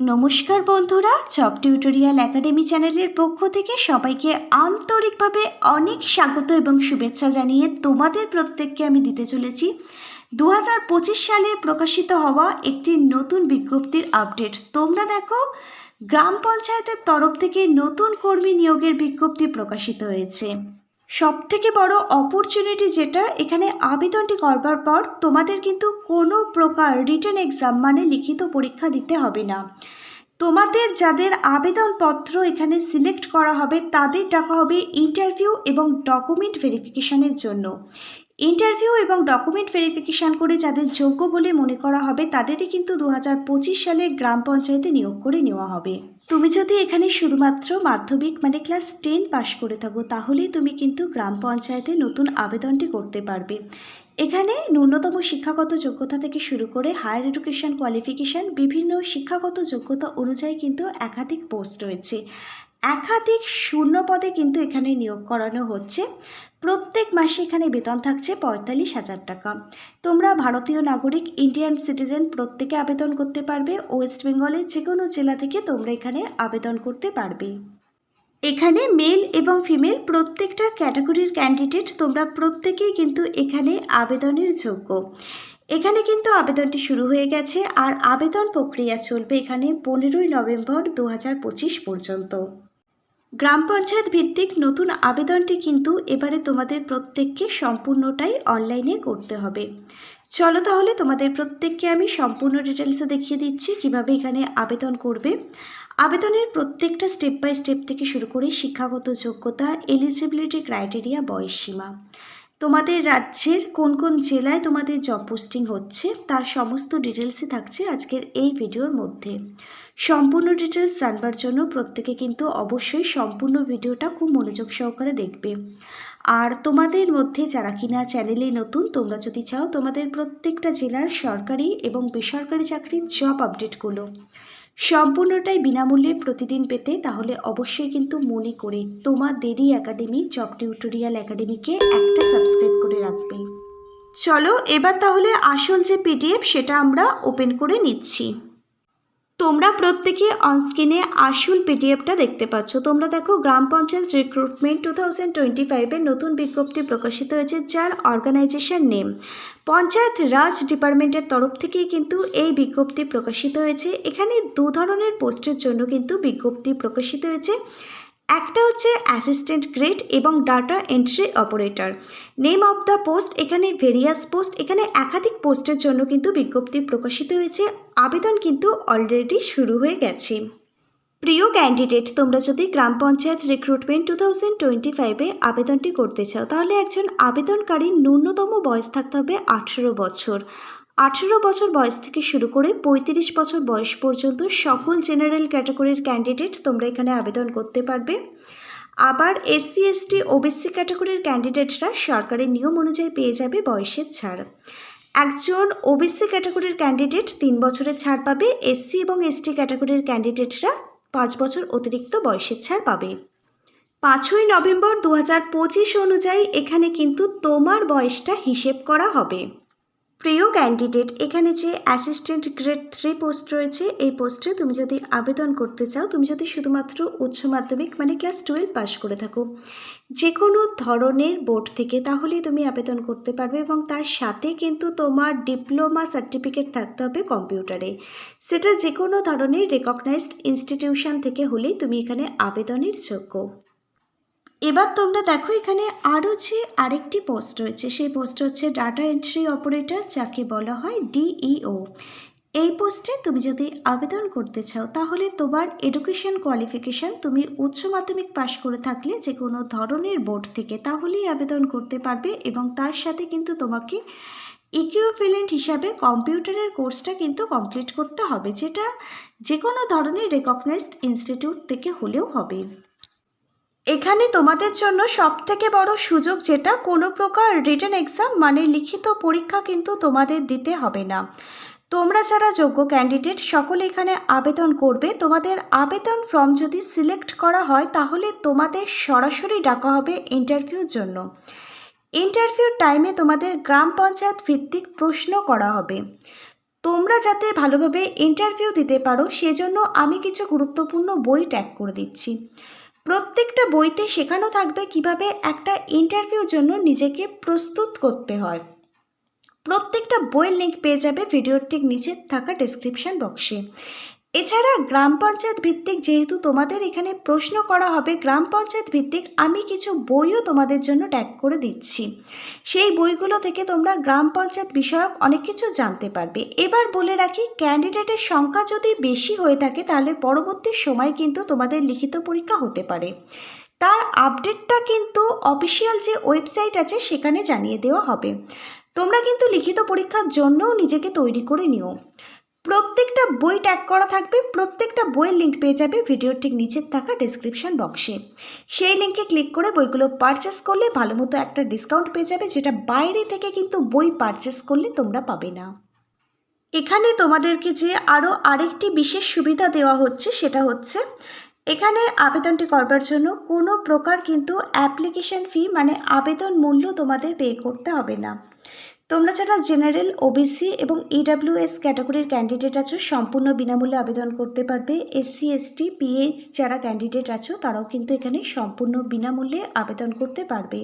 নমস্কার বন্ধুরা job tutorial academy চ্যানেলের পক্ষ থেকে সবাইকে আন্তরিকভাবে অনেক স্বাগত এবং শুভেচ্ছা জানিয়ে তোমাদের প্রত্যেককে আমি দিতে চলেছি। দু হাজার পঁচিশ সালে প্রকাশিত হওয়া একটি নতুন বিজ্ঞপ্তির আপডেট। তোমরা দেখো, গ্রাম পঞ্চায়েতের তরফ থেকে নতুন কর্মী নিয়োগের বিজ্ঞপ্তি প্রকাশিত হয়েছে। সব থেকে বড় অপরচুনিটি যেটা এখানে আবেদনটি করবার পর তোমাদের কিন্তু কোনো প্রকার রিটার্ন এক্সাম মানে লিখিত পরীক্ষা দিতে হবে না। তোমাদের যাদের আবেদনপত্র এখানে সিলেক্ট করা হবে তাদের ডাকা হবে ইন্টারভিউ এবং ডকুমেন্ট ভেরিফিকেশানের জন্য। ইন্টারভিউ এবং ডকুমেন্ট ভেরিফিকেশান করে যাদের যোগ্য বলে মনে করা হবে, তাদেরই কিন্তু দু পঁচিশ সালে গ্রাম পঞ্চায়েতে নিয়োগ করে নেওয়া হবে। তুমি যদি এখানে শুধুমাত্র মাধ্যমিক মানে ক্লাস টেন পাশ করে থাকো তাহলেই তুমি কিন্তু গ্রাম পঞ্চায়েতে নতুন আবেদনটি করতে পারবে। এখানে ন্যূনতম শিক্ষাগত যোগ্যতা থেকে শুরু করে হায়ার এডুকেশন কোয়ালিফিকেশান, বিভিন্ন শিক্ষাগত যোগ্যতা অনুযায়ী কিন্তু একাধিক পোস্ট রয়েছে। একাধিক শূন্য পদে কিন্তু এখানে নিয়োগ করানো হচ্ছে। প্রত্যেক মাসে এখানে বেতন থাকছে পঁয়তাল্লিশ হাজার টাকা। তোমরা ভারতীয় নাগরিক ইন্ডিয়ান সিটিজেন প্রত্যেকে আবেদন করতে পারবে। ওয়েস্ট বেঙ্গলের যে কোনো জেলা থেকে তোমরা এখানে আবেদন করতে পারবে। এখানে মেল এবং ফিমেল প্রত্যেকটা ক্যাটাগরির ক্যান্ডিডেট তোমরা প্রত্যেকেই কিন্তু এখানে আবেদনের যোগ্য। এখানে কিন্তু আবেদনটি শুরু হয়ে গেছে আর আবেদন প্রক্রিয়া চলবে এখানে পনেরোই নভেম্বর দু হাজার পঁচিশ পর্যন্ত। গ্রাম পঞ্চায়েত ভিত্তিক নতুন আবেদনটি কিন্তু এবারে তোমাদের প্রত্যেককে সম্পূর্ণটাই অনলাইনে করতে হবে। চলো তাহলে তোমাদের প্রত্যেককে আমি সম্পূর্ণ ডিটেলসে দেখিয়ে দিচ্ছি কীভাবে এখানে আবেদন করবে। আবেদনের প্রত্যেকটা স্টেপ বাই স্টেপ থেকে শুরু করে শিক্ষাগত যোগ্যতা এলিজিবিলিটি ক্রাইটেরিয়া বয়সসীমা। তোমাদের রাজ্যের কোন কোন জেলায় তোমাদের জব পোস্টিং হচ্ছে, তার সমস্ত ডিটেলসই থাকছে আজকের এই ভিডিওর মধ্যে। সম্পূর্ণ ডিটেলস জানবার জন্য প্রত্যেকে কিন্তু অবশ্যই সম্পূর্ণ ভিডিওটা খুব মনোযোগ সহকারে দেখবে। আর তোমাদের মধ্যে যারা কিনা চ্যানেলে নতুন, তোমরা যদি চাও তোমাদের প্রত্যেকটা জেলার সরকারি এবং বেসরকারি চাকরির জব আপডেটগুলো সম্পূর্ণটাই বিনামূল্যে প্রতিদিন পেতে, তাহলে অবশ্যই কিন্তু মনে করে তোমাদেরই একাডেমি জব টিউটোরিয়াল একাডেমিকে একটা সাবস্ক্রাইব করে রাখবে। চলো, এবার তাহলে আসল যে পিডিএফ, সেটা আমরা ওপেন করে নিচ্ছি। তোমরা প্রত্যেকে অনস্ক্রিনে আসল পিডিএফটা দেখতে পাচ্ছ। তোমরা দেখো, গ্রাম panchayat recruitment two thousand twenty ফাইভের নতুন বিজ্ঞপ্তি প্রকাশিত হয়েছে, যার অর্গানাইজেশন নেম পঞ্চায়েত রাজ ডিপার্টমেন্টের তরফ থেকে কিন্তু এই বিজ্ঞপ্তি প্রকাশিত হয়েছে। এখানে দু ধরনের পোস্টের জন্য কিন্তু বিজ্ঞপ্তি প্রকাশিত হয়েছে। একটা হচ্ছে অ্যাসিস্ট্যান্ট গ্রেড এবং data entry operator name of the post এখানে ভেরিয়াস পোস্ট এখানে একাধিক পোস্টের জন্য কিন্তু বিজ্ঞপ্তি প্রকাশিত হয়েছে। আবেদন কিন্তু অলরেডি শুরু হয়ে গেছে। প্রিয় ক্যান্ডিডেট তোমরা যদি গ্রাম panchayat recruitment two thousand twenty ফাইভে আবেদনটি করতে চাও, তাহলে একজন আবেদনকারীর ন্যূনতম বয়স থাকতে হবে আঠেরো বছর। আঠেরো বছর বয়স থেকে শুরু করে পঁয়ত্রিশ বছর বয়স পর্যন্ত সকল জেনারেল ক্যাটাগরির ক্যান্ডিডেট তোমরা এখানে আবেদন করতে পারবে। আবার এসসি, এসটি, ওবিসি ক্যাটাগরির ক্যান্ডিডেটরা সরকারি নিয়ম অনুযায়ী পেয়ে যাবে বয়সের ছাড়। একজন ওবিসি ক্যাটাগরির ক্যান্ডিডেট তিন বছরের ছাড় পাবে, এসসি এবং এসটি ক্যাটাগরির ক্যান্ডিডেটরা পাঁচ বছর অতিরিক্ত বয়সের ছাড় পাবে। পাঁচই নভেম্বর দু হাজার পঁচিশ অনুযায়ী এখানে কিন্তু তোমার বয়সটা হিসেব করা হবে। প্রিয় ক্যান্ডিডেট এখানে যে অ্যাসিস্ট্যান্ট গ্রেড থ্রি পোস্ট রয়েছে, এই পোস্টে তুমি যদি আবেদন করতে চাও, তুমি যদি শুধুমাত্র উচ্চ মাধ্যমিক মানে ক্লাস টুয়েলভ পাস করে থাকো যে কোনো ধরনের বোর্ড থেকে তাহলেই তুমি আবেদন করতে পারবে এবং তার সাথে কিন্তু তোমার ডিপ্লোমা সার্টিফিকেট থাকতে হবে কম্পিউটারে সেটা যে কোনো ধরনের রেকগনাইজড ইনস্টিটিউশন থেকে হলেই তুমি এখানে আবেদনের যোগ্য। এবার তোমরা দেখো এখানে আরও যে আরেকটি পোস্ট রয়েছে, সেই পোস্ট হচ্ছে ডাটা এন্ট্রি অপারেটর যাকে বলা হয় ডিইও এই পোস্টে তুমি যদি আবেদন করতে চাও, তাহলে তোমার এডুকেশন কোয়ালিফিকেশান তুমি উচ্চ মাধ্যমিক পাশ করে থাকলে যে কোনো ধরনের বোর্ড থেকে তাহলেই আবেদন করতে পারবে এবং তার সাথে কিন্তু তোমাকে ইকুইভ্যালেন্ট হিসাবে কম্পিউটারের কোর্সটা কিন্তু কমপ্লিট করতে হবে, যেটা যে কোনো ধরনের রেকগনাইজড ইনস্টিটিউট থেকে হলেও হবে। এখানে তোমাদের জন্য সব থেকে বড় সুযোগ যেটা, কোনো প্রকার রিটার্ন এক্সাম মানে লিখিত পরীক্ষা কিন্তু তোমাদের দিতে হবে না। তোমরা যারা যোগ্য ক্যান্ডিডেট সকলে এখানে আবেদন করবে। তোমাদের আবেদন ফর্ম যদি সিলেক্ট করা হয়, তাহলে তোমাদের সরাসরি ডাকা হবে ইন্টারভিউর জন্য। ইন্টারভিউর টাইমে তোমাদের গ্রাম পঞ্চায়েত ভিত্তিক প্রশ্ন করা হবে। তোমরা যাতে ভালোভাবে ইন্টারভিউ দিতে পারো, সেজন্য আমি কিছু গুরুত্বপূর্ণ বই ট্যাগ করে দিচ্ছি। প্রত্যেকটা বইতে শেখানো থাকবে কীভাবে একটা ইন্টারভিউর জন্য নিজেকে প্রস্তুত করতে হয়। প্রত্যেকটা বইয়ের লিঙ্ক পেয়ে যাবে ভিডিওর ঠিক নিচে থাকা ডেসক্রিপশন বক্সে এছাড়া গ্রাম পঞ্চায়েত ভিত্তিক যেহেতু তোমাদের এখানে প্রশ্ন করা হবে, গ্রাম পঞ্চায়েত ভিত্তিক আমি কিছু বইও তোমাদের জন্য ট্যাগ করে দিচ্ছি। সেই বইগুলো থেকে তোমরা গ্রাম পঞ্চায়েত বিষয়ক অনেক কিছু জানতে পারবে। এবার বলে রাখি, ক্যান্ডিডেটের সংখ্যা যদি বেশি হয়ে থাকে, তাহলে পরবর্তী সময় কিন্তু তোমাদের লিখিত পরীক্ষা হতে পারে। তার আপডেটটা কিন্তু অফিসিয়াল যে ওয়েবসাইট আছে, সেখানে জানিয়ে দেওয়া হবে। তোমরা কিন্তু লিখিত পরীক্ষার জন্যও নিজেকে তৈরি করে নিও। প্রত্যেকটা বই ট্যাগ করা থাকবে, প্রত্যেকটা বইয়ের লিঙ্ক পেয়ে যাবে ভিডিওর ঠিক নিচের থাকা ডেসক্রিপশন বক্সে সেই লিঙ্কে ক্লিক করে বইগুলো পারচেস করলে ভালো মতো একটা ডিসকাউন্ট পেয়ে যাবে, যেটা বাইরে থেকে কিন্তু বই পারচেস করলে তোমরা পাবে না। এখানে তোমাদেরকে যে আরও আরেকটি বিশেষ সুবিধা দেওয়া হচ্ছে, সেটা হচ্ছে এখানে আবেদনটি করবার জন্য কোনো প্রকার কিন্তু অ্যাপ্লিকেশন ফি মানে আবেদন মূল্য তোমাদের পে করতে হবে না। তোমরা যারা জেনারেল ওবিসি এবং ইডাব্লিউএস ক্যাটাগরির ক্যান্ডিডেট আছো, সম্পূর্ণ বিনামূল্যে আবেদন করতে পারবে এসসি এসটি পিএইচ যারা ক্যান্ডিডেট আছো, তারাও কিন্তু এখানে সম্পূর্ণ বিনামূল্যে আবেদন করতে পারবে।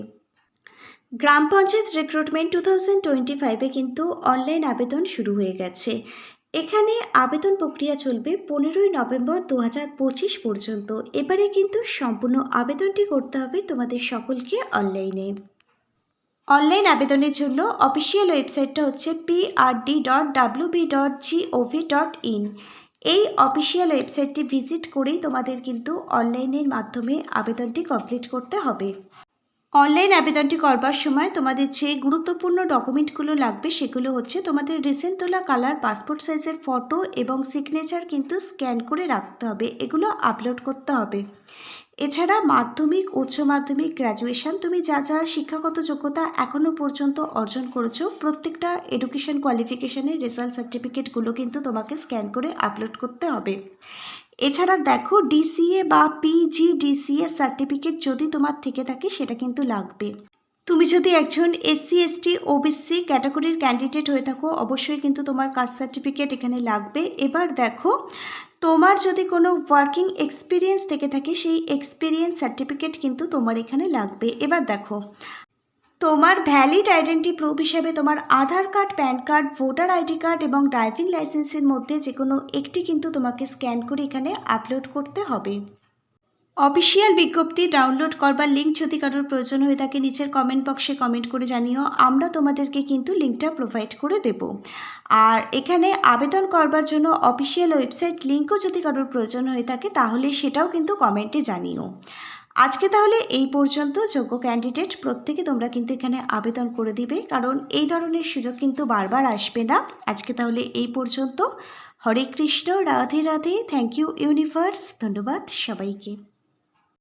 গ্রাম panchayat recruitment two thousand twenty ফাইভে কিন্তু অনলাইন আবেদন শুরু হয়ে গেছে। এখানে আবেদন প্রক্রিয়া চলবে পনেরোই নভেম্বর দু হাজার পঁচিশ পর্যন্ত। এবারে কিন্তু সম্পূর্ণ আবেদনটি করতে হবে তোমাদের সকলকে অনলাইনে অনলাইন আবেদনের জন্য অফিসিয়াল ওয়েবসাইটটা হচ্ছে PRD dot WB dot GOV dot in এই অফিসিয়াল ওয়েবসাইটটি ভিজিট করেই তোমাদের কিন্তু অনলাইনের মাধ্যমে আবেদনটি কমপ্লিট করতে হবে। অনলাইন আবেদনটি করবার সময় তোমাদের যে গুরুত্বপূর্ণ ডকুমেন্টগুলো লাগবে সেগুলো হচ্ছে তোমাদের রিসেন্ট তোলা কালার পাসপোর্ট সাইজের ফটো এবং সিগনেচার কিন্তু স্ক্যান করে রাখতে হবে। এগুলো আপলোড করতে হবে। এছাড়া মাধ্যমিক, উচ্চ মাধ্যমিক গ্র্যাজুয়েশন তুমি যা যা শিক্ষাগত যোগ্যতা এখনও পর্যন্ত অর্জন করেছ, প্রত্যেকটা এডুকেশন কোয়ালিফিকেশনের রেজাল্ট সার্টিফিকেটগুলো কিন্তু তোমাকে স্ক্যান করে আপলোড করতে হবে। এছাড়া দেখো ডিসিএ বা পিজি ডিসিএ সার্টিফিকেট যদি তোমার থেকে থাকে, সেটা কিন্তু লাগবে। তুমি যদি একজন এসসি, এসটি, ওবিসি ক্যাটাগরির ক্যান্ডিডেট হয়ে থাকো, অবশ্যই কিন্তু তোমার কাস্ট সার্টিফিকেট এখানে লাগবে। এবার দেখো, তোমার যদি কোনো ওয়ার্কিং এক্সপিরিয়েন্স থেকে থাকে, সেই এক্সপিরিয়েন্স সার্টিফিকেট কিন্তু তোমার এখানে লাগবে। এবার দেখো, তোমার ভ্যালিড আইডেন্টি প্রুফ হিসেবে তোমার Aadhaar card PAN card voter ID card এবং ড্রাইভিং লাইসেন্সের মধ্যে যে কোনো একটি কিন্তু তোমাকে স্ক্যান করে এখানে আপলোড করতে হবে। অফিসিয়াল বিজ্ঞপ্তি ডাউনলোড করবার লিঙ্ক যদি কারোর প্রয়োজন হয়ে থাকে নিচের কমেন্ট বক্সে কমেন্ট করে জানিও, আমরা তোমাদেরকে কিন্তু লিঙ্কটা প্রোভাইড করে দেব। আর এখানে আবেদন করবার জন্য অফিসিয়াল ওয়েবসাইট লিঙ্কও যদি কারোর প্রয়োজন হয়ে থাকে তাহলে সেটাও কিন্তু কমেন্টে জানিও। আজকে তাহলে এই পর্যন্ত। যোগ্য ক্যান্ডিডেট প্রত্যেকে তোমরা কিন্তু এখানে আবেদন করে দিবে, কারণ এই ধরনের সুযোগ কিন্তু বারবার আসবে না। আজকে তাহলে এই পর্যন্ত। Hare Krishna, Radhe Radhe. Thank you universe ধন্যবাদ সবাইকে।